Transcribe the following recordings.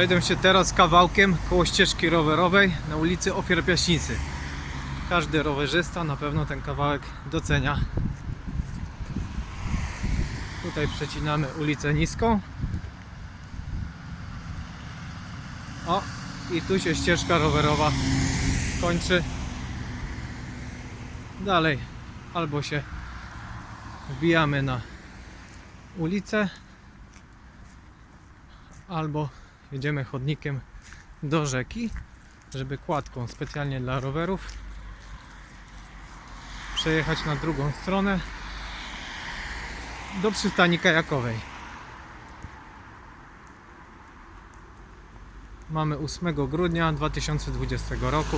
Przejdę się teraz kawałkiem koło ścieżki rowerowej na ulicy Ofiar Piaśnicy. Każdy rowerzysta na pewno ten kawałek docenia. Tutaj przecinamy ulicę Niską. O, i tu się ścieżka rowerowa kończy. Dalej albo się wbijamy na ulicę, albo jedziemy chodnikiem do rzeki, żeby kładką specjalnie dla rowerów przejechać na drugą stronę do przystani kajakowej. Mamy 8 grudnia 2020 roku.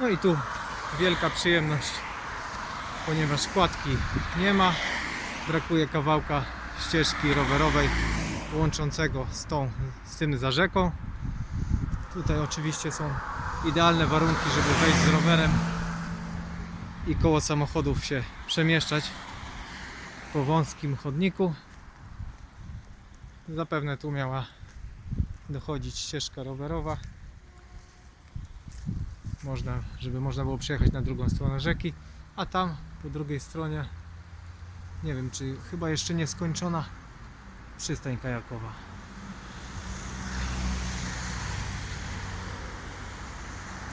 No i tu wielka przyjemność, ponieważ kładki nie ma. Brakuje kawałka ścieżki rowerowej łączącego z tą, z tym za rzeką. Tutaj oczywiście są idealne warunki, żeby wejść z rowerem i koło samochodów się przemieszczać po wąskim chodniku. Zapewne tu miała dochodzić ścieżka rowerowa. Można, żeby można było przejechać na drugą stronę rzeki, a tam po drugiej stronie nie wiem, czy chyba jeszcze nie skończona przystań kajakowa.